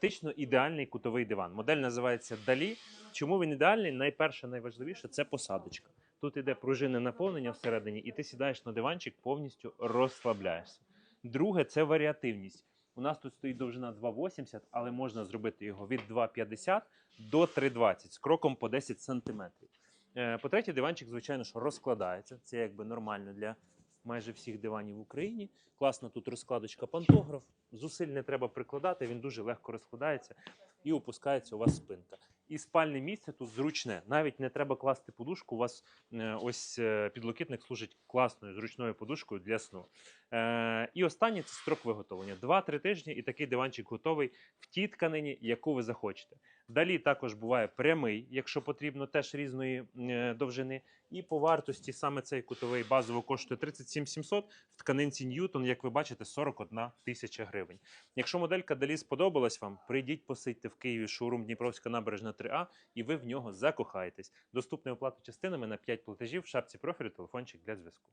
Практично ідеальний кутовий диван. Модель називається Далі. Чому він ідеальний? Найперше, найважливіше це посадочка. Тут іде пружинне наповнення всередині, і ти сідаєш на диванчик, повністю розслабляєшся. Друге це варіативність. У нас тут стоїть довжина 2,80, але можна зробити його від 2,50 до 3,20 з кроком по 10 см. По-третє, диванчик, звичайно, що розкладається. Це якби нормально для майже всіх диванів в Україні. Класна тут розкладочка пантограф. Зусиль не треба прикладати, він дуже легко розкладається і опускається у вас спинка. І спальне місце тут зручне. Навіть не треба класти подушку. У вас е, ось е, підлокітник служить класною зручною подушкою для сну. Е, і останнє це строк виготовлення. 2-3 тижні, і такий диванчик готовий в тій тканині, яку ви захочете. Далі також буває прямий, якщо потрібно, теж різної довжини. І по вартості саме цей кутовий базово коштує 37 700, в тканинці Ньютон, як ви бачите, 41 тисяча гривень. Якщо моделька далі сподобалась вам, прийдіть посидьте в Києві шоурум Дніпровська набережна 3А, і ви в нього закохаєтесь. Доступний оплата частинами на 5 платежів в шапці профілю телефончик для зв'язку.